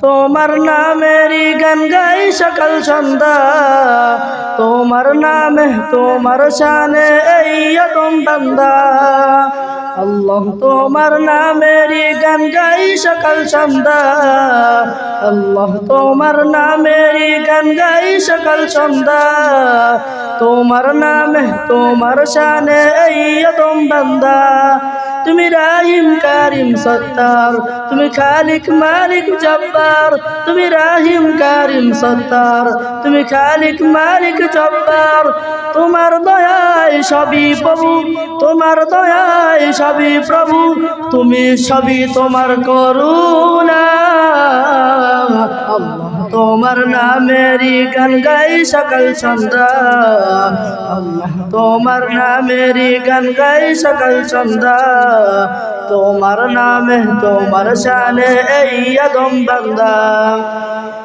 তোমার নামেরই গান গাই সকাল সন্ধ্যা। তোমার নামে, তোমার শানে এই তুম বান্দা। আল্লাহ, তোমার নামেরই গান গাই সকাল সন্ধ্যা। আল্লাহ, তোমার নামেরই গান গাই সকাল সন্ধ্যা। তোমার নামে, তোমার শানে এই তুম বান্দা। তুমি রাহিম, কারিম, সত্তার। তুমি খালিক, মালিক, জব্বার। তুমি রাহিম, কারিম, সত্তার। তুমি খালিক, মালিক, জব্বার। তোমার দয়ায় সবই প্রভু, তোমার দয়ায় সবই প্রভু। তুমি সবই তোমার করুণা। আল্লাহ। তোমার নামেরই গান গাই সকাল সন্ধ্যা। আল্লাহ, তোমার নামেরই গান গাই সকাল সন্ধ্যা। তোমার নামে, তোমার শানে এই আদম বান্দা।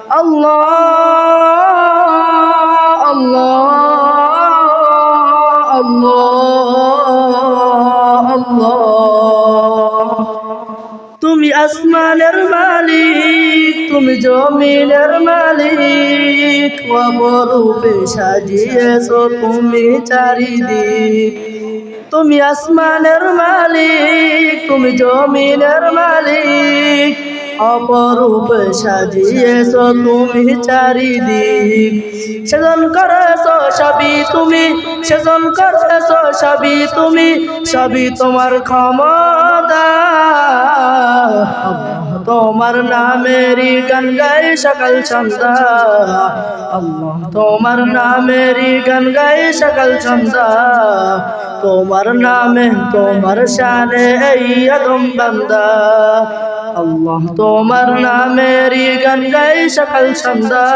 আল্লাহ তুমি আসমানের মালিক, তুমি জমিনের মালিক অপরূপে সাজিয়েছো তুমি চারিদিক। তুমি আসমানের মালিক, তুমি জমিনের মালিক, অপরূপে সাজিয়েছো তুমি চারিদিক। সেজন করেছ সবই তুমি, সেজন করেছ সবই তুমি, সবই তোমার ক্ষমতা। তোমার নামেরই গান গাই সকাল সন্ধ্যা। তোমার নামেরই গান গাই সকাল সন্ধ্যা। তোমার নামে, তোমার শানে এই আদম বান্দা। আল্লাহ, তোমার নামেরই গান গাই সকাল সন্ধ্যা।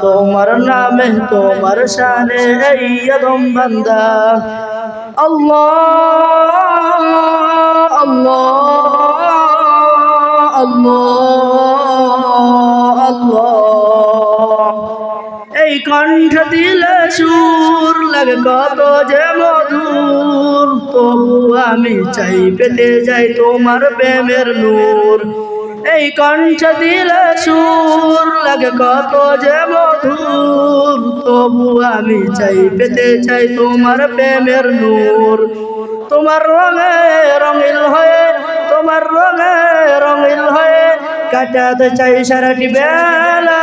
তোমার নামে, তোমার শানে এই আদম বান্দা। আল্লাহ আল্লাহ। এই কণ্ঠ দিলে সুর লাগে কত যে মধুর, তবু আমি চাই পেতে যাই তোমার প্রেমের নূর। এই কণ্ঠ দিলে সুর লাগে কত যে মধুর, তবু আমি চাই পেতে চাই তোমার প্রেমের নূর। তোমার রঙে রঙিল হয়ে, তোমার রঙে কাটাতে চাই সারাটি বেলা।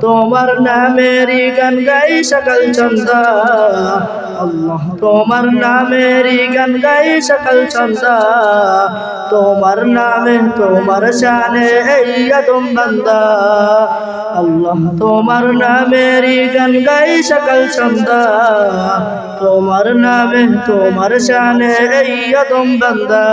তোমার নামেরই গান গাই সকাল আল্লাহ তোমার নামেরই গান গাই সকাল সন্ধ্যা। তোমার নামে, তোমার এই আদম বান্দা। আল্লাহ তোমার নামেরই গান গাই সকাল সন্ধ্যা। তোমার নামে, তোমার এই আদম বান্দা।